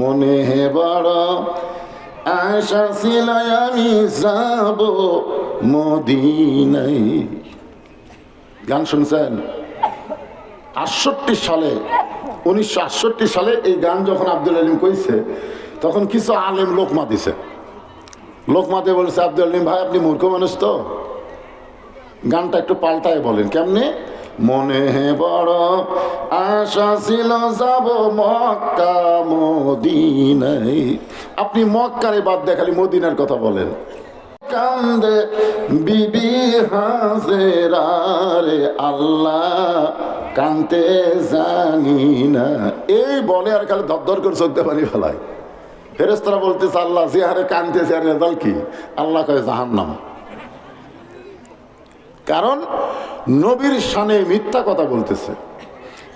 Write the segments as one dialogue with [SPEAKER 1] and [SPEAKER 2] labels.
[SPEAKER 1] মনে হে বড় আশা ছিল আমি যাব মদিনাই গান শুনছেন? আটষট্টি সালে, উনিশশো আটষট্টি সালে এই গান যখন আব্দুল আলিম কইছে, তখন কিছু আলেম লোকমা দিছে লোকমাতে বলেছে, আব্দুল আলিম ভাই, আপনি মূর্খ মানুষ তো? গানটা একটু পাল্টায় বলেন, কেমনে? মনে বড় আশা ছিল যাব মক্কা মদিনাই আপনি মক্কারে বাদ দেখালি মদিনার কথা বলেন। কান্দে বিবি হাজেরা রে আল্লাহ কানতে জানি না। এই বলে আর খালি দরদর করে চলতে পারি ফেলায় ফেরেস্তারা বলতেছে, আল্লাহ যে হারে কানতেছে আর রেজাল্ট কি? আল্লাহ কয়ে, জাহান্নাম। কারণ নবীর সানে মিথ্যা কথা বলতেছে।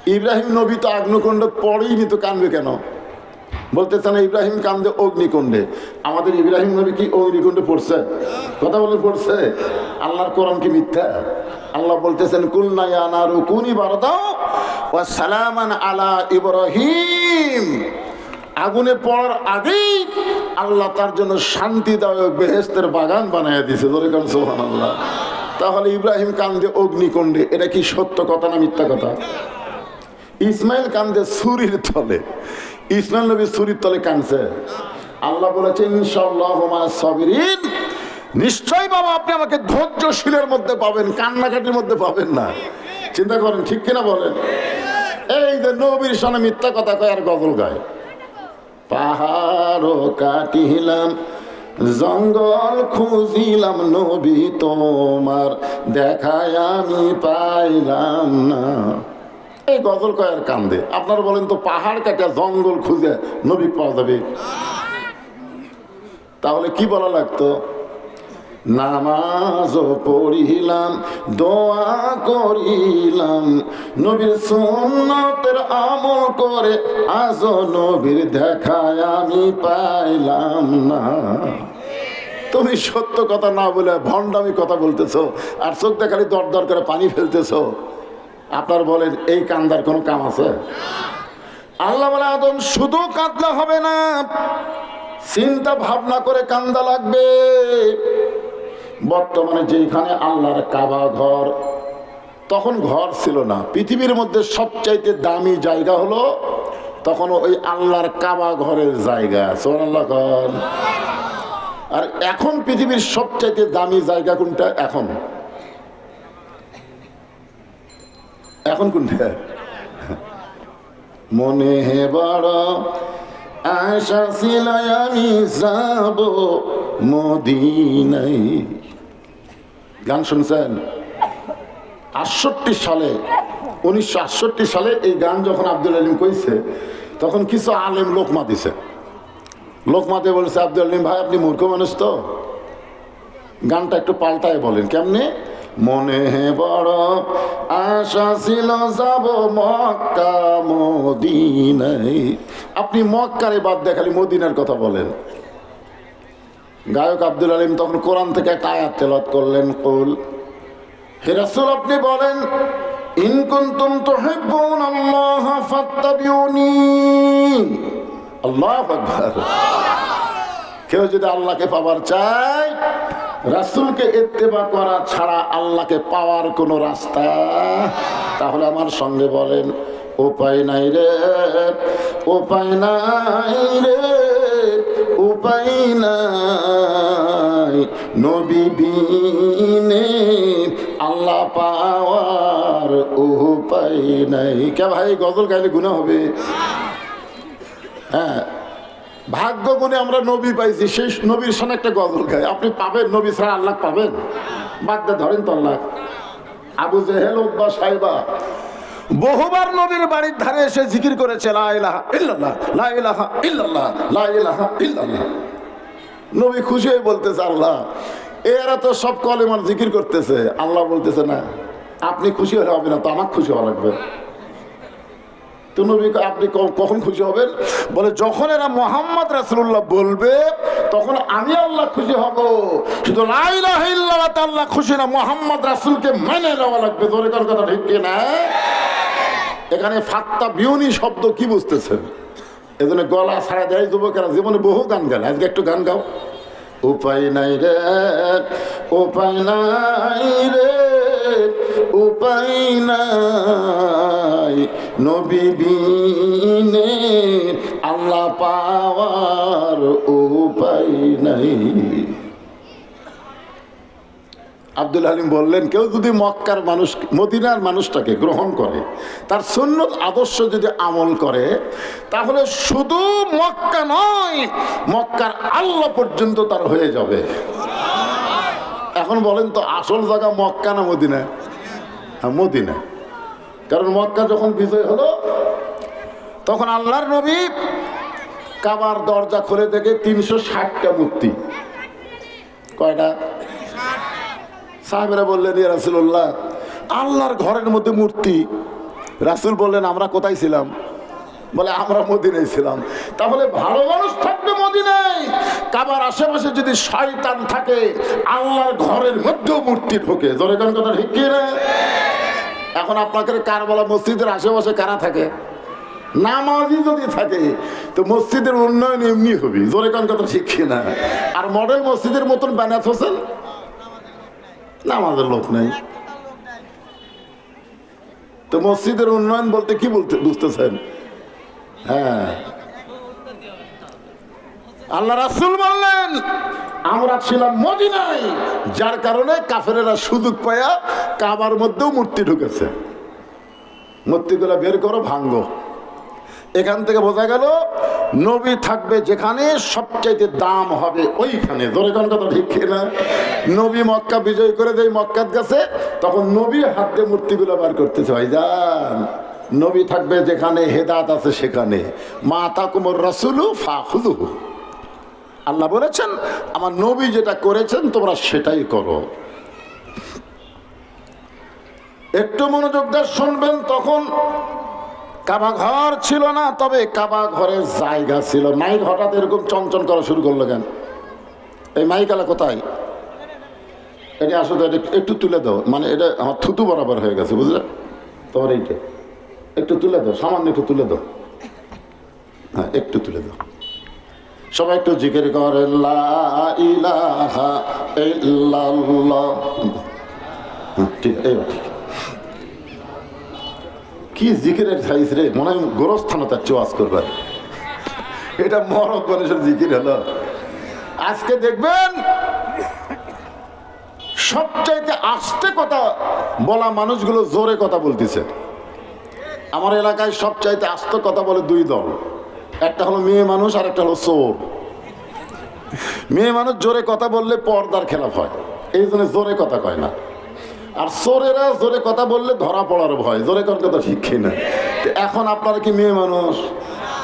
[SPEAKER 1] ইব্রাহিম নবী তো আগ্নকুণ্ড পরেই নি তো কানবে কেন? বলতেছে না, ইব্রাহিম কান্দে অগ্নিকুণ্ডে। আমাদের ইব্রাহিম নবী কি অগ্নিকুণ্ডে পড়ছে? কথা বলে পড়ছে? আল্লাহর কোরআন কি মিথ্যা? আল্লাহ বলতেছেন কুলনায়ানারু সালামান আলা ইব্রাহিম। আগুনে পড়ার আগেই আল্লাহ তার জন্য শান্তিদায়ক বেহেস্তের বাগান বানায় দিছে ধরে কারণ সোহান আল্লাহ তাহলে ইব্রাহিম কান্দে অগ্নিকুণ্ডে। এটা কি সত্য কথা না মিথ্যা কথা? ইসমাইল কান্দে সুরির তলে। ইসমাইল নবী সুরির তলে কানছে আল্লাহ বলেছেন সবিরিন। নিশ্চয় বাবা, আপনি আমাকে ধৈর্যশীলের মধ্যে পাবেন, কান্নাকাটির মধ্যে পাবেন না। চিন্তা করেন, ঠিক কিনা বলেন? এই যে নবীর সামনে মিথ্যা কথা কয় আর গজল গায়। পাহাড়ও কাটিলাম জঙ্গল খুঁজিলাম নবী তোমার, দেখায় আমি পাইলাম না। এই গজল কয়ার কান্দে। আপনারা বলেন তো, পাহাড় কাটা জঙ্গল খুঁজে নবী পাওয়া যাবে? তাহলে কি বলা লাগতো? নামাজও পড়িলাম, দোয়া করিলাম। নবীর সুন্নতের আমল করে আজ নবীর দেখায় আমি পাইলাম না। তুমি সত্য কথা না বলে ভণ্ডামি কথা বলতেছো, আর চোখ দেখালি দর দর করে পানি ফেলতেছো। আপনার বলেন, এই কান্দার কোনো কাম আছে? আল্লাহ বলে, আদম, শুধু কাঁদলে হবে না, চিন্তা ভাবনা করে কান্দা লাগবে। বর্তমানে যেখানে আল্লাহর কাবা ঘর, তখন ঘর ছিল না। পৃথিবীর মধ্যে সবচাইতে দামি জায়গা হলো তখন ওই আল্লাহর কাবা ঘরের জায়গা। সোন আল্লাহ কর আর এখন পৃথিবীর সবচাইতে দামি জায়গা কোনটা? এখন। এখন কোনটা? মনে হে বড় আশা ছিল আমি যাব মদিনাই গান শুনছেন? আটষট্টি সালে, উনিশশো আটষট্টি সালে এই গান যখন আব্দুল আলিম কইছে, তখন কিছু আলেম লোকমা দিছে লোকমাতে বলেছে, আব্দুল আলিম ভাই, আপনি মূর্খ মানুষ তো? গানটা একটু পাল্টায় বলেন, কেমনে? মনে বড় আশা ছিল যাব মক্কা মদিনাই আপনি মক্কারে বাদ দেখালি মদিনার কথা বলেন। গায়ক আব্দুল আলিম তখন কোরআন থেকে একটা আয়াত তেলত করলেন, কুল, হে রাসূল আপনি বলেন, ইন কুনতুম তুহিব্বুন আল্লাহ ফাত্তাবিউনি। আল্লাহু আকবার। কেউ যদি আল্লাহকে পাওয়ার চায়, রাসূলকে ইত্তেবা করা ছাড়া আল্লাহকে পাওয়ার কোনো রাস্তা, তাহলে আমার সঙ্গে বলেন, উপায় নাই রে, উপায় নাই। নাই আল্লাহ পাওয়ার উপায় নাই। কে ভাই, গজল গাইলে গুণা হবে? হ্যাঁ ভাগ্য গুণে আমরা নবী পাইছি সেই নবীর সামনে একটা গজল গাই। আপনি পাবেন নবী ছাড়া আল্লাহ পাবেন? বাদ ধরেন তো আল্লাহ। আবু জেহেল উদ্বা সাহেবা বহুবার নবীর বাড়ির ধারে এসে জিকির করেছে, লা ইলাহা ইল্লাল্লাহ, লা ইলাহা ইল্লাল্লাহ, লা ইলাহা ইল্লাল্লাহ। নবী খুশি হয়ে বলতেছে, আল্লাহ, এরা তো সব কলেমার জিকির করতেছে। আল্লাহ বলতেছে, না, আপনি খুশি হলে হবে না, তো আমার খুশি হওয়া লাগবে। তো নবী আপনি কখন খুশি হবেন? বলে, যখন এরা মোহাম্মদ রাসুল্লাহ বলবে, তখন আমি আল্লাহ খুশি হব। শুধু আল্লাহ খুশি না, মোহাম্মদ রাসুলকে মেনে নেওয়া লাগবে। তোর কথা ঠিক না এখানে ফাত্তা বিউনি শব্দ কি বুঝতেছেন? এজন্য গলা ছাড়া দেয় যুবকেরা জীবনে বহু গান গান আজকে একটু গান গাও। উপায় নাই রে, উপায় নাই রে, উপায় নাই। নবী আল্লাহ পাওয়ার উপায় নাই। আব্দুল আলিম বললেন, কেউ যদি মক্কার মানুষ, মদিনার মানুষটাকে গ্রহণ করে, তার সুন্নত আদর্শ যদি আমল করে, তাহলে শুধু মক্কা নয়, মক্কার আল্লাহ পর্যন্ত তার হয়ে যাবে। এখন বলেন তো, আসল জায়গা মক্কা না মদিনা? হ্যাঁ মদিনা। কারণ মক্কা যখন বিজয় হলো, তখন আল্লাহর নবী কাবার দরজা খুলে দেখে তিনশো ষাটটা মূর্তি। কয়টা? সাহেবেরা বললেন, ইয়া রাসুল্লাহ আল্লাহর ঘরের মধ্যে মূর্তি। রাসুল বললেন, আমরা কোথায় ছিলাম? বলে, আমরা মদিনায় ছিলাম। তাহলে ভালো মানুষ থাকবে মদিনায়। কাবার আশেপাশে যদি শয়তান থাকে, আল্লাহর ঘরের মধ্যেও মূর্তি ঢোকে। জোরে কোন কথা ঠিক কি না? এখন আপনাকে কারবালা মসজিদের আশেপাশে কারা থাকে? নামাজি যদি থাকে, তো মসজিদের উন্নয়ন এমনি হবে। জোরে কোন কথা ঠিক না? আর মডেল মসজিদের মতন বানাত হোসেন? নামাজের লোক নাই। তো মসজিদের উন্নয়ন বলতে কি বলতে বুঝতেছেন? হ্যাঁ। আল্লাহ রাসুল বললেন, আমরা ছিলাম মদিনায়, যার কারণে কাফেরেরা সুযোগ পায়া কাবার মধ্যেও মূর্তি ঢুকেছে। মূর্তিগুলো বের করো ভাঙ্গো এখান থেকে বোঝা গেল নবী থাকবে যেখানে সবচাইতে দাম হবে ওইখানে। ধরে কথা ঠিক না নবী মক্কা বিজয় করে দেয় মক্কাত গেছে, তখন নবী হাত দিয়ে মূর্তিগুলো বার করতেছে, ভাইজান। নবী থাকবে যেখানে হেদাত আছে সেখানে। মা তাকুমর রসুলু ফাহুদু আল্লাহ বলেছেন, আমার নবী যেটা করেছেন, তোমরা সেটাই করো। একটু মনোযোগ দিয়ে শুনবেন, তখন কাবা ঘর ছিল না তবে কাবা ঘরের জায়গা ছিল। মাইক হঠাৎ এরকম চঞ্চন করা শুরু করল কেন? এই মাইকালা কোথায়? এটা আসলে এটা একটু তুলে দাও। মানে এটা আমার থুতু বরাবর হয়ে গেছে বুঝলে? তোমার এইটা। একটু তুলে দাও সামান্য একটু তুলে দাও। হ্যাঁ একটু তুলে দাও। সবাই একটু জিকির করে হ্যাঁ, ঠিক এইবার ঠিক। কি জিকিরের সাইজ রে? মনে হয় গোরস্থানে তার চোয়াজ করবে এটা মরক মানুষের জিকির হলো। আজকে দেখবেন, সবচাইতে আস্তে কথা বলা মানুষগুলো জোরে কথা বলতেছে। আমার এলাকায় সবচাইতে আস্তে কথা বলে দুই দল। একটা হলো মেয়ে মানুষ, আর একটা হলো চোর। মেয়ে মানুষ জোরে কথা বললে পর্দার খেলাফ হয়। এই জন্য জোরে কথা কয় না। আর চোরেরা জোরে কথা বললে ধরা পড়ার ভয়। জোরে কর কথা ঠিক না। এখন আপনারা কি মেয়ে মানুষ?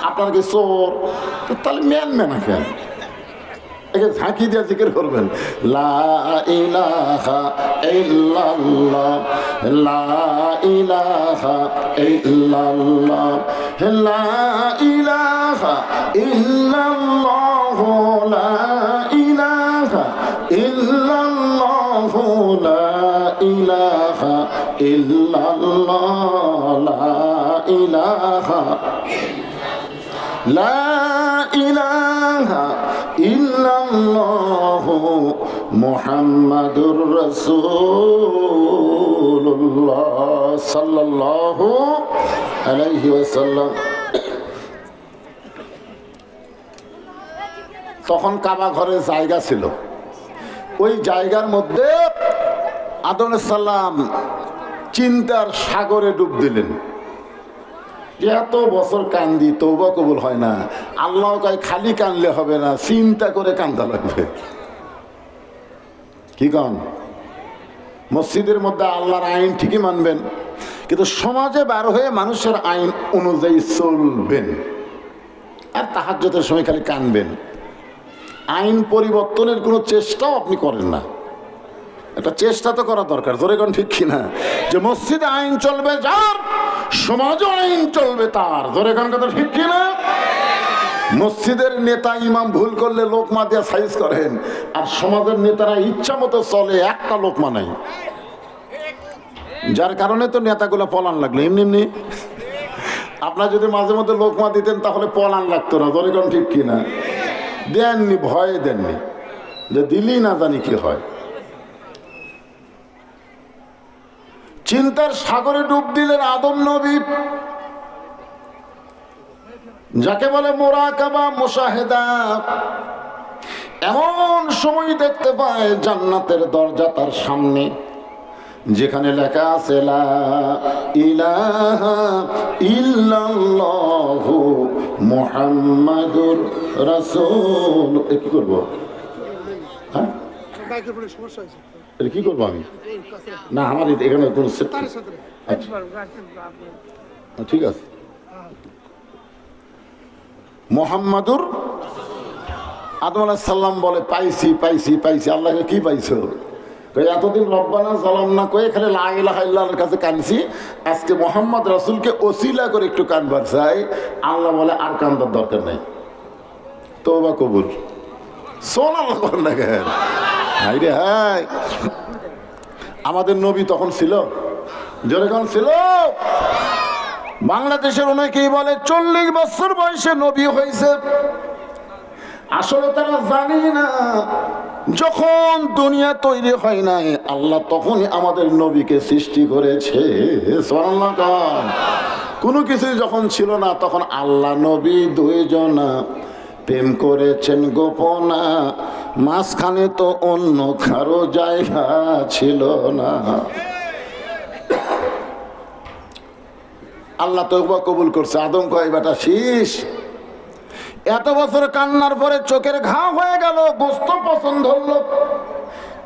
[SPEAKER 1] আপনারা কি তো তাহলে ম্যান ম্যানা কেন? একে ঝাঁকি দিয়ে জিকির করবেন। লা ইলাহা ইল্লাল্লাহ, লা ইলাহা ইল্লাল্লাহ, লা ইলাহা ইল্লাল্লাহ, লা ইলাহা ইল্লাল্লাহ, লা ইল্লাল্লাহ, লা ইলাহা লা ইলাহা ইল্লাল্লাহ মুহাম্মাদুর রাসূলুল্লাহ সাল্লাল্লাহু আলাইহি ওয়াসাল্লাম। তখন কাবা ঘরের জায়গা ছিল। ওই জায়গার মধ্যে আদম সাল্লাম চিন্তার সাগরে ডুব দিলেন। এত বছর কান্দি তৌবা কবুল হয় না। আল্লাহ কয়, খালি কানলে হবে না, চিন্তা করে কান্দা লাগবে। কি কন? মসজিদের মধ্যে আল্লাহর আইন ঠিকই মানবেন, কিন্তু সমাজে বার হয়ে মানুষের আইন অনুযায়ী চলবেন। আর তাহাজ্যতের সময় খালি কানবেন। আইন পরিবর্তনের কোনো চেষ্টাও আপনি করেন না। একটা চেষ্টা তো করা দরকার ধরে কোন ঠিক কিনা? যে মসজিদে আইন চলবে, যার সমাজও আইন চলবে তার ধরে কোন কথা ঠিক কিনা? মসজিদের নেতা ইমাম ভুল করলে লোকমা দিয়ে সাইজ করেন, আর সমাজের নেতারা ইচ্ছা মতো চলে, একটা লোকমা নাই যার কারণে তো নেতাগুলো পলান লাগল, এমনি এমনি। আপনার যদি মাঝে মধ্যে লোকমা দিতেন, তাহলে পলান লাগতো না জনগণ ঠিক কিনা? দেননি, ভয়ে দেননি। যে দিলি না জানি কি হয়। চিন্তার সাগরে ডুব দিলেন আদম নবী। যাকে বলে মোরাকাবা মোশাহেদা। এমন সময় দেখতে পায় জান্নাতের দরজা তার সামনে, যেখানে লেখা আছে রাসূল। কি করব? হ্যাঁ? এটা কি করব আমি? না আমার এখানে কোনো আচ্ছা। ঠিক আছে। মোহাম্মদুর আদম সাল্লাম বলে পাইছি পাইছি পাইছি আল্লাহকে কি পাইছো? এতদিন রব্বানা সালাম না কয়ে এখানে লাইলাহার কাছে কানছি আজকে মোহাম্মদ রাসুলকে ওসিলা করে একটু কানবার চাই। আল্লাহ বলে আর কান্দার দরকার নাই। তো বা কবুল সোন না কেন? হাই রে হাই। আমাদের নবী তখন ছিল? যেরকম ছিল? বাংলাদেশের অনেকেই বলে চল্লিশ বছর বয়সে নবী হয়েছে। আসলে তারা জানি না, যখন দুনিয়া তৈরি হয় নাই, আল্লাহ তখনই আমাদের নবীকে সৃষ্টি করেছে। কোনো। কিছু যখন ছিল না, তখন আল্লাহ নবী দুইজনা প্রেম করেছেন গোপনা। মাঝখানে তো অন্য কারও জায়গা ছিল না। আল্লাহ তৌবা কবুল করছে। আদম কয় বেটা শীষ এত বছর কান্নার পরে চোখের ঘা হয়ে গেল, গোস্ত পছন্দ হলো।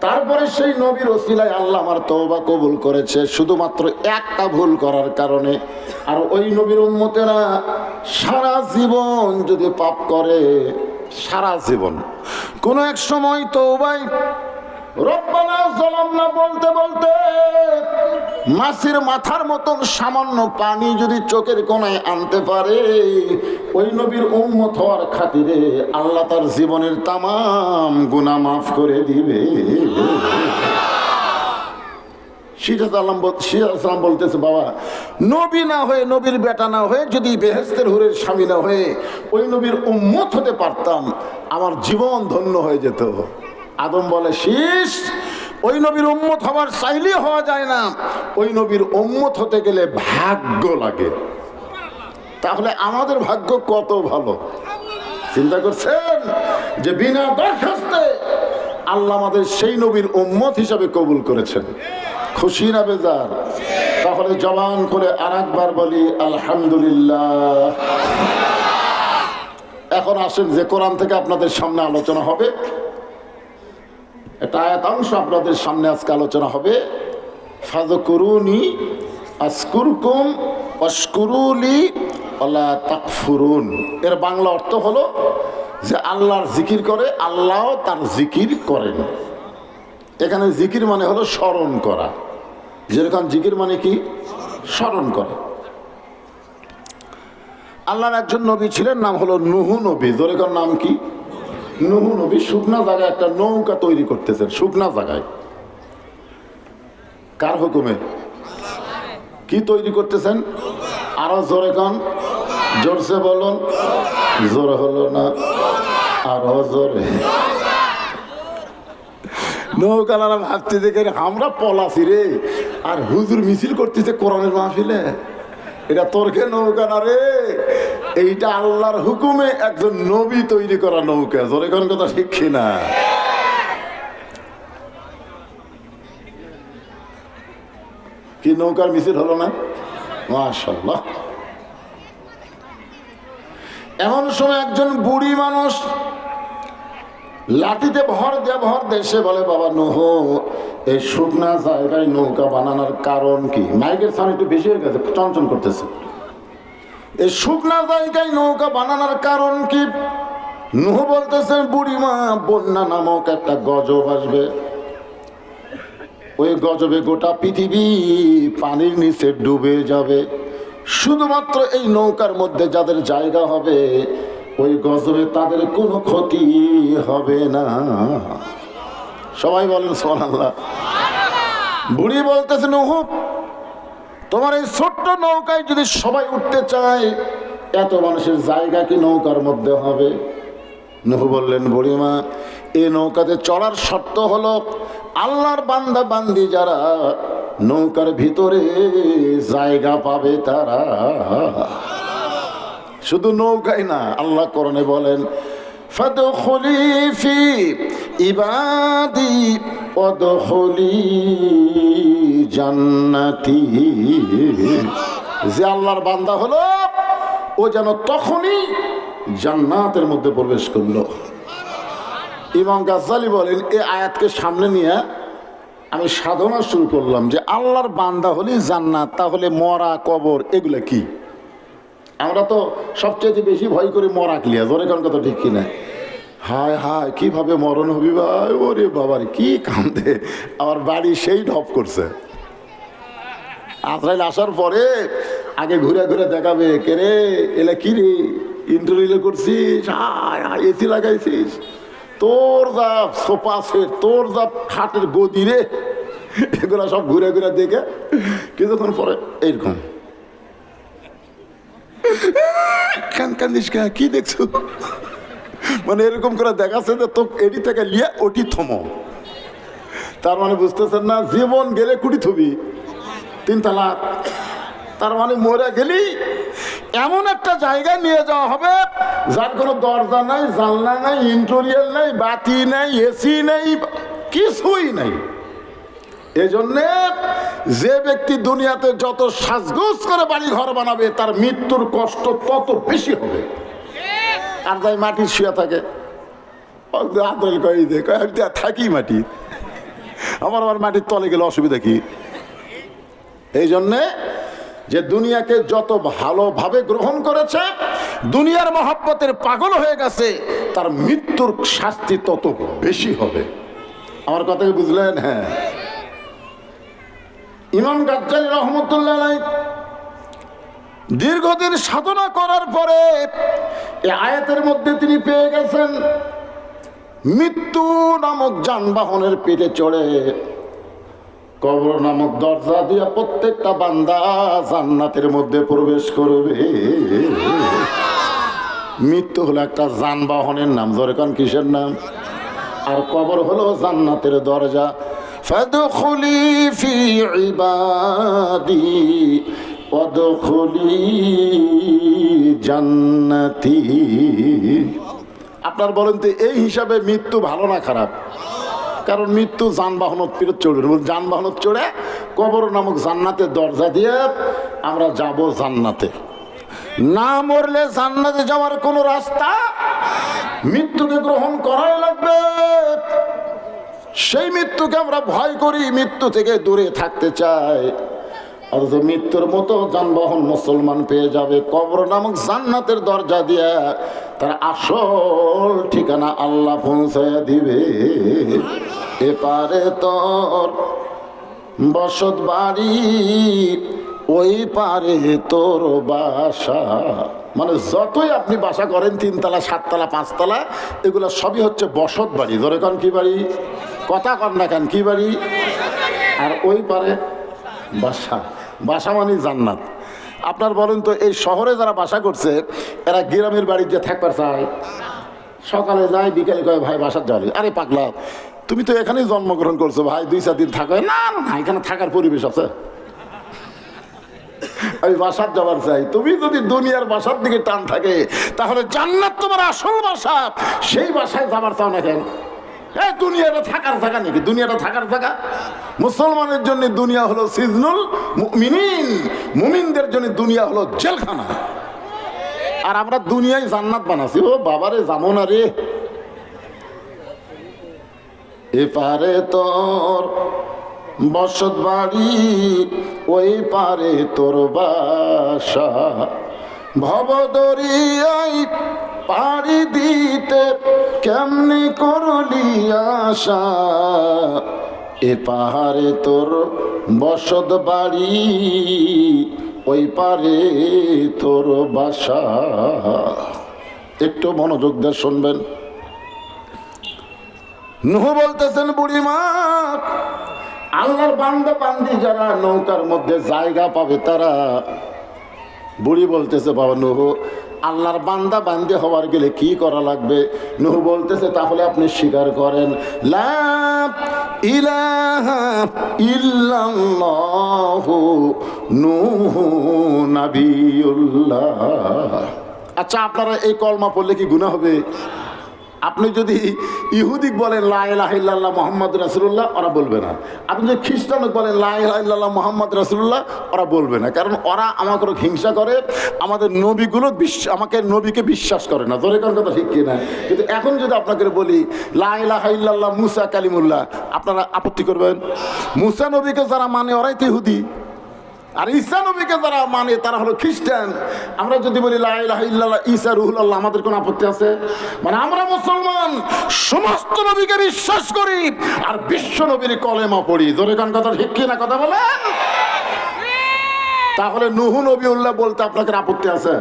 [SPEAKER 1] তারপরে সেই নবীর ওসিলায় আল্লাহ আমার তওবা কবুল করেছে, শুধুমাত্র একটা ভুল করার কারণে। আর ওই নবীর উম্মতেরা সারা জীবন যদি পাপ করে সারা জীবন। কোনো এক সময় তো রব্বানা বলতে বলতে মাছের মাথার মতন সামান্য পানি যদি চোখের কোনায় আনতে পারে, ওই নবীর উন্মত হওয়ার খাতিরে আল্লাহ তার জীবনের তামাম গুণা মাফ করে দিবে। সিরাজ আলম সিরাজ আলম বলতেছে, বাবা, নবী না হয়ে নবীর বেটা না হয়ে যদি বেহেস্তের হুরের স্বামী না হয়ে ওই নবীর উম্মত হতে পারতাম, আমার জীবন ধন্য হয়ে যেত। আদম বলে শীষ ওই নবীর উম্মত হওয়ার চাইলে হওয়া যায় না। ওই নবীর উম্মত হতে গেলে ভাগ্য লাগে। তাহলে আমাদের ভাগ্য কত ভালো? চিন্তা করছেন? যে বিনা দরখাস্তে আল্লাহ আমাদের সেই নবীর উম্মত হিসাবে কবুল করেছেন। খুশি না বেজার? তাহলে জবান করে আর একবার বলি, আলহামদুলিল্লাহ। এখন আসেন যে কোরআন থেকে আপনাদের সামনে আলোচনা হবে। একটা আয়াতাংশ আপনাদের সামনে আজকে আলোচনা হবে। এর বাংলা অর্থ হলো যে আল্লাহর জিকির করে, আল্লাহ তার জিকির করেন। এখানে জিকির মানে হলো স্মরণ করা। যেরকম জিকির মানে কি? স্মরণ করে। আল্লাহর একজন নবী ছিলেন, নাম হলো নুহু নবী। যেরকম নাম কি? নুহু নবী। শুকনা জায়গায় একটা নৌকা তৈরি করতেছেন, শুকনা জায়গায়। কার হুকুমে? কি তৈরি করতেছেন? আরও জোরে কন। জোরসে বলুন। জোরে হলো না, আরও জোরে। নৌকালারা ভাবতে দেখে আমরা পলাছি রে। আর হুজুর মিছিল করতেছে কোরআনের মাহফিলে। এটা তোরকে নৌকা না রে। এইটা আল্লাহর হুকুমে একজন নবী তৈরি করা নৌকা। জোরে কোন কথা শিখছি না কি নৌকার মিছিল হলো না? মাশাল্লাহ এমন সময় একজন বুড়ি মানুষ লাঠিতে ভর দিয়ে ভর দেশে বলে, বাবা নোহ, এই শুকনা জায়গায় নৌকা বানানোর কারণ কি? মাইকের সামনে একটু বেশি হয়ে গেছে চঞ্চল করতেছে। এই শুকনা জায়গায় নৌকা বানানোর কারণ কি? নুহ বলতেছেন বুড়িমা বন্যা নামক একটা গজব আসবে। ওই গজবে গোটা পৃথিবী পানির নিচে ডুবে যাবে। শুধুমাত্র এই নৌকার মধ্যে যাদের জায়গা হবে ওই গজবে তাদের কোনো ক্ষতি হবে না। সবাই বলেন সোনাল্লাহ বুড়ি বলতেছেন ওহ তোমার এই ছোট্ট নৌকায় যদি সবাই উঠতে চায়, এত মানুষের জায়গা কি নৌকার মধ্যে হবে? নহু বললেন, বুড়িমা এই নৌকাতে চড়ার শর্ত হলো, আল্লাহর বান্দা বান্দি যারা নৌকার ভিতরে জায়গা পাবে তারা। শুধু নৌকায় না, আল্লাহ করণে বলেন ফি যে আল্লাহর বান্দা হলো, ও যেন তখনই জান্নাতের মধ্যে প্রবেশ করল। ইমাম গাজ্জালি বলেন, এই আয়াতকে সামনে নিয়ে আমি সাধনা শুরু করলাম যে, আল্লাহর বান্দা হলে জান্নাত, তাহলে মরা, কবর, এগুলা কি? আমরা তো সবচেয়ে বেশি ভয় করি মরা ক্লিয়া। জোরে কোন কথা ঠিক কিনা? হায় হায়, কীভাবে মরণ হবি ভাই? ওরে বাবার, কি কান্দে। আমার বাড়ি সেই ঢপ করছে। আজরাইল আসার পরে আগে ঘুরে ঘুরে দেখাবে, কে রে, এলে কি রে? ইন্টারভিউ করছিস? হায় হায় এসি লাগাইছিস? তোর যা সোফা সেট, তোর যা খাটের গদি রে। এগুলো সব ঘুরে ঘুরে দেখে কিছুক্ষণ পরে এইরকম। কান কান্দিস কা, কি দেখছ? মানে এরকম করে দেখাচ্ছে যে তো এটি থেকে লিয়ে ওটি থমো। তার মানে বুঝতেছেন না, জীবন গেলে কুটি থবি, তিন তালাক। তার মানে মরে গেলি, এমন একটা জায়গায় নিয়ে যাওয়া হবে, যার কোনো দরজা নাই, জানলা নাই ইন্টোরিয়াল নাই, বাতি নাই, এসি নাই, কিছুই নাই। এজন্যে যে ব্যক্তি দুনিয়াতে যত সাজগোজ করে বাড়ি ঘর বানাবে, তার মৃত্যুর কষ্ট তত বেশি হবে। আর যাই মাটি শুয়ে থাকে। আদল দে থাকি মাটি। আমার আবার মাটির তলে গেলে অসুবিধা কি? এই জন্যে যে দুনিয়াকে যত ভালোভাবে গ্রহণ করেছে, দুনিয়ার মহাব্বতের পাগল হয়ে গেছে, তার মৃত্যুর শাস্তি তত বেশি হবে। আমার কথাকে বুঝলেন? হ্যাঁ। ইমাম গাজ্জালি রহমতুল্লাহ দীর্ঘদিন সাধনা করার পরে আয়াতের মধ্যে তিনি পেয়ে গেছেন, মৃত্যু নামক যানবাহনের পেটে চড়ে। কবর নামক দরজা দিয়া প্রত্যেকটা বান্দা জান্নাতের মধ্যে প্রবেশ করবে। মৃত্যু হলো একটা যানবাহনের নাম কারণ কিসের নাম? আর কবর হলো জান্নাতের দরজা। ফাদখুলি ফি ইবাদি ওয়াদখুলি জান্নাতি আপনার বলেন তো, এই হিসাবে মৃত্যু ভালো না খারাপ? কারণ মৃত্যু যানবাহন ফিরত চড়বে এবং যানবাহনত চড়ে কবর নামক জান্নাতের দরজা দিয়ে আমরা যাব জান্নাতে। না মরলে জান্নাতে যাওয়ার কোনো রাস্তা মৃত্যুকে গ্রহণ করাই লাগবে। সেই মৃত্যুকে আমরা ভয় করি, মৃত্যু থেকে দূরে থাকতে চাই। অথচ মৃত্যুর মতো যানবাহন মুসলমান পেয়ে যাবে, কবর নামক জান্নাতের দরজা দিয়ে তার আসল ঠিকানা আল্লাহ পৌঁছায় দিবে। এপারে তোর বসত বাড়ি, ওই পারে তোর বাসা। মানে যতই আপনি বাসা করেন, তিনতলা, সাততলা, পাঁচতলা, এগুলো সবই হচ্ছে বসত বাড়ি। ধরে কি বাড়ি? কথা কন না কেন? কি বাড়ি? আর ওই পারে বাসা। বাসা মানে জান্নাত। আপনার বলেন তো এই শহরে যারা বাসা করছে এরা গ্রামের বাড়ির যে থাকবার চায়। সকালে যায় বিকেলে কয় ভাই বাসার যাবে আরে পাগলা তুমি তো এখানেই জন্মগ্রহণ করছ ভাই দুই চার দিন থাকো। না না, এখানে থাকার পরিবেশ আছে। আমি বাসার যাবার চাই। তুমি যদি দুনিয়ার বাসার দিকে টান থাকে তাহলে জান্নাত তোমার আসল বাসা। সেই বাসায় যাবার চাও না কেন? এই দুনিয়াটা থাকার জায়গা নাকি? দুনিয়াটা থাকার জায়গা? মুসলমানের জন্য দুনিয়া হলো সিজনুল মুমিনিন। মুমিনদের জন্য দুনিয়া হলো জেলখানা। আর আমরা দুনিয়ায় জান্নাত বানাচ্ছি ও বাবারে যাব না রে। এপারে তোর বসত বাড়ি, ওই পারে তোর বাসা। ভবদরিয়াই পাড়ি দিতে কেমনি করলি আশা? এ পাহাড়ে তোর বসত বাড়ি, ওই পারে তোর বাসা। একটু মনোযোগ দিয়ে শুনবেন। নুহ বলতেছেন বুড়িমা আল্লাহর বান্দা বান্দি যারা নৌকার মধ্যে জায়গা পাবে তারা বুড়ি বলতেছে, বাবা নহু, আল্লাহর বান্দা বান্দি হওয়ার গেলে কি করা লাগবে? নহু বলতেছে, তাহলে আপনি স্বীকার করেন ইলাহা আচ্ছা আপনারা এই কলমা পড়লে কি গুনাহ হবে? আপনি যদি ইহুদিক বলেন লাইল্লাহ মোহাম্মদ রাসুল্লাহ ওরা বলবে না। আপনি যদি খ্রিস্টানক বলেন লাইল্লাহ মোহাম্মদ রাসুল্লাহ ওরা বলবে না। কারণ ওরা আমাকে হিংসা করে, আমাদের নবীগুলো বিশ্ব আমাকে নবীকে বিশ্বাস করে না। তোর কোন কথা ঠিক কিনা? কিন্তু এখন যদি আপনাকে বলি লাইলাহ ইল্লাল্লাহ মুসা কালিমুল্লাহ আপনারা আপত্তি করবেন? মুসা নবীকে যারা মানে ওরাই তো ইহুদি। আর ঈসা নবীকে যারা মানে তারা হলো খ্রিস্টান। আমরা যদি বলি, লা ইলাহা ইল্লাল্লাহ, ঈসা রুহুল আল্লাহ আমাদের কোনো আপত্তি আছে? মানে আমরা মুসলমান, সমস্ত নবীকে বিশ্বাস করি, আর বিশ্ব নবীর কলেমা পড়ি। জোরে কান কথা, ঠিক না কথা বলেন? তাহলে নুহু নবী উল্লাহ বলতে আপনাকে আপত্তি আছে?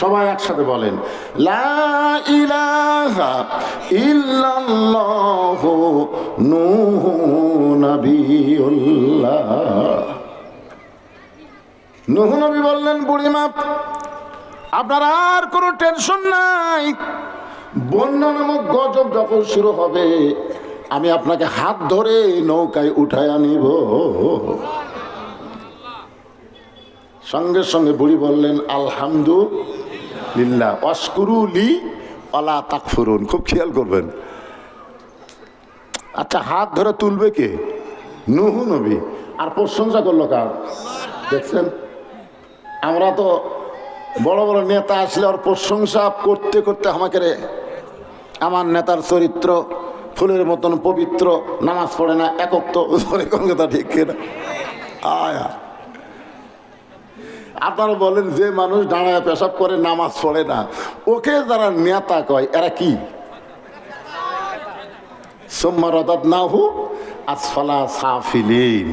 [SPEAKER 1] সবাই একসাথে বলেন, লা নুহু নবিউল্লাহ। নুহু নবী বললেন, বুড়িমা, আপনার আর কোনো টেনশন নাই। বন্যা নামক গজব যখন শুরু হবে, আমি আপনাকে হাত ধরে নৌকায় উঠায় আনিব। সঙ্গে সঙ্গে বুড়ি বললেন, আলহামদুলিল্লাহ অস্কুরু লি অলা তাকফুরুন। খুব খেয়াল করবেন। আচ্ছা হাত ধরে তুলবে কে? নুহু নবী। আর প্রশংসা করল কার? দেখছেন? আমরা তো বড় বড় নেতা আসলে ওর প্রশংসা করতে করতে আমাকে রে, আমার নেতার চরিত্র, ফুলের মতন পবিত্র, নামাজ পড়ে না, একক তো কোন কথা ঠিক আয়া আপনারা বলেন যে মানুষ দাঁড়ায় পেশাব করে নামাজ পড়ে না, ওকে যারা নেতা কয়, এরা কি? সোম্মা রদাত নাহু আসফালা সাফিলিন।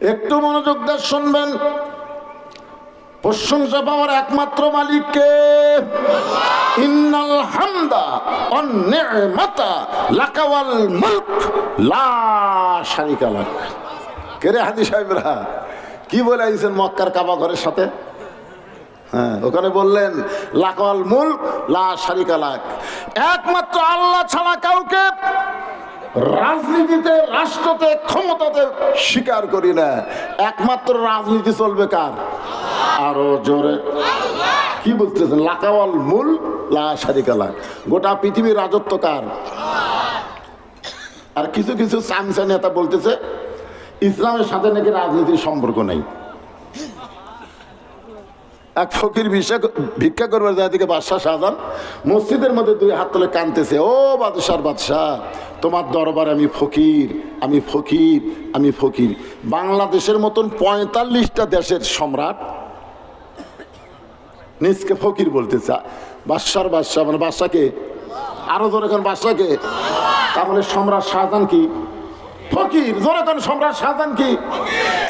[SPEAKER 1] একটু মনোযোগ দিয়ে শুনবেন। প্রশংসা পাওয়ার একমাত্র মালিককে ইন্নাল হামদা অন্যেমাতা লাকাওয়াল মুলক। লা শারিকা লাক। কেরে হাদি সাহেবরা? কি বলে আইছেন মক্কার কাবা ঘরের সাথে? হ্যাঁ ওখানে বললেন, লাকাওয়াল মুল লা শারিকা লাক। একমাত্র আল্লাহ ছাড়া কাউকে রাজনীতিতে, রাষ্ট্রতে ক্ষমতাতে স্বীকার করি না। একমাত্র রাজনীতি চলবে কার? আরও জোরে। কি বলতেছেন? লাকাওয়াল মূল, লা শারিকা গোটা পৃথিবীর রাজত্ব কার? আর কিছু কিছু চামচা নেতা বলতেছে, ইসলামের সাথে নাকি রাজনীতির সম্পর্ক নেই। এক ফকির ভিক্ষা ভিক্ষা করবার যায় বাদশাহ শাহজান মসজিদের মধ্যে দুই হাত তুলে কানতেছে ও বাদশার বাদশাহ, তোমার দরবার আমি ফকির আমি ফকির আমি ফকির। বাংলাদেশের মতন পঁয়তাল্লিশটা দেশের সম্রাট নিজকে ফকির বলতেছে। বাদশার বাদশাহ মানে বাদশাকে, আরও ধরে এখন বাদশাকে। তাহলে সম্রাট শাহজাহান কি? ফকির জোরে কোন সম্রাট শাহজাহান কি?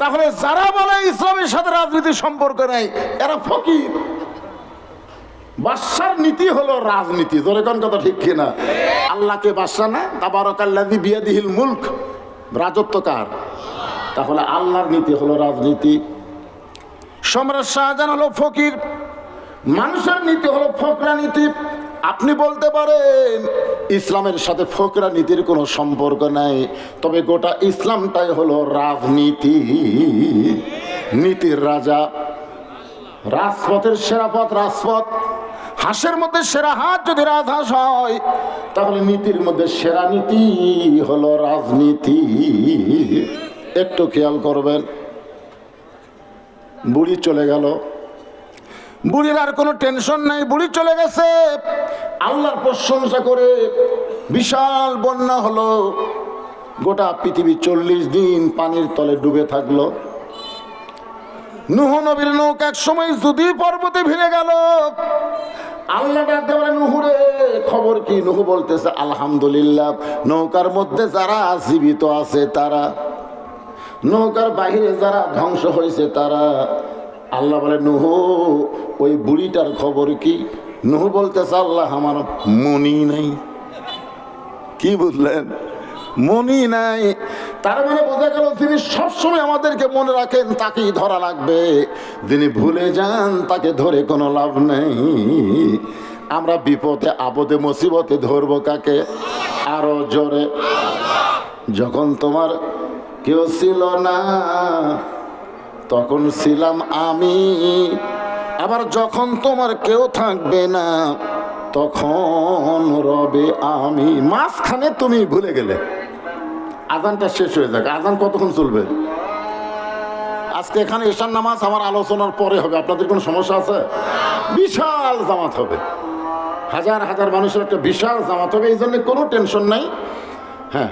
[SPEAKER 1] তাহলে যারা বলে ইসলামের সাথে রাজনীতির সম্পর্ক নেই, এরা ফকির। বাদশার নীতি হলো রাজনীতি জোরে কোন কথা ঠিক কিনা? আল্লাহকে বাদশা না? তাবারকাল্লাদি বিয়াদিহিল মুলক। রাজত্ব কার? তাহলে আল্লাহর নীতি হলো রাজনীতি। সম্রাট শাহজাহান হলো ফকির। মানুষের নীতি হলো ফকরা নীতি। আপনি বলতে পারেন, ইসলামের সাথে ফকরা নীতির কোনো সম্পর্ক নাই। তবে গোটা ইসলামটাই হলো রাজনীতি। নীতির রাজা। রাজপথের সেরা পথ রাজপথ। হাঁসের মধ্যে সেরা হাত যদি রাজহাঁস হয়, তাহলে নীতির মধ্যে সেরা নীতি হলো রাজনীতি। একটু খেয়াল করবেন। বুড়ি চলে গেল। বুড়ির আর কোনো টেনশন নাই, বুড়ি চলে গেছে। আল্লাহর প্রশংসা করে বিশাল বন্যা হলো। গোটা পৃথিবী চল্লিশ দিন পানির তলে ডুবে থাকল। নুহ নবীর নৌকা এক সময় যদি পর্বতে ভিড়ে গেল। আল্লাহ ডাকতে পারে নুহুরে, খবর কি? নুহু বলতেছে, আলহামদুলিল্লাহ, নৌকার মধ্যে যারা জীবিত আছে তারা, নৌকার বাহিরে যারা ধ্বংস হয়েছে তারা আল্লাহ বলে, নুহু, ওই বুড়িটার খবর কি? নুহু বলতেছে, আল্লাহ আমার মনি নাই। কি বুঝলেন? মনি নাই। তার মানে বোঝা গেল তিনি সবসময় আমাদেরকে মনে রাখেন, তাকেই ধরা লাগবে। যিনি ভুলে যান, তাকে ধরে কোনো লাভ নেই। আমরা বিপদে আপদে মুসিবতে ধরবো কাকে? আরও জোরে। যখন তোমার কেউ ছিল না তখন ছিলাম আমি। আবার যখন তোমার কেউ থাকবে না, তখন রবে আমি। মাঝখানে তুমি ভুলে গেলে। আজানটা শেষ হয়ে যাক। আজান কতক্ষণ চলবে? আজকে এখানে এশার নামাজ আমার আলোচনার পরে হবে। আপনাদের কোনো সমস্যা আছে? বিশাল জামাত হবে। হাজার হাজার মানুষের একটা বিশাল জামাত হবে। এই জন্য কোনো টেনশন নাই। হ্যাঁ।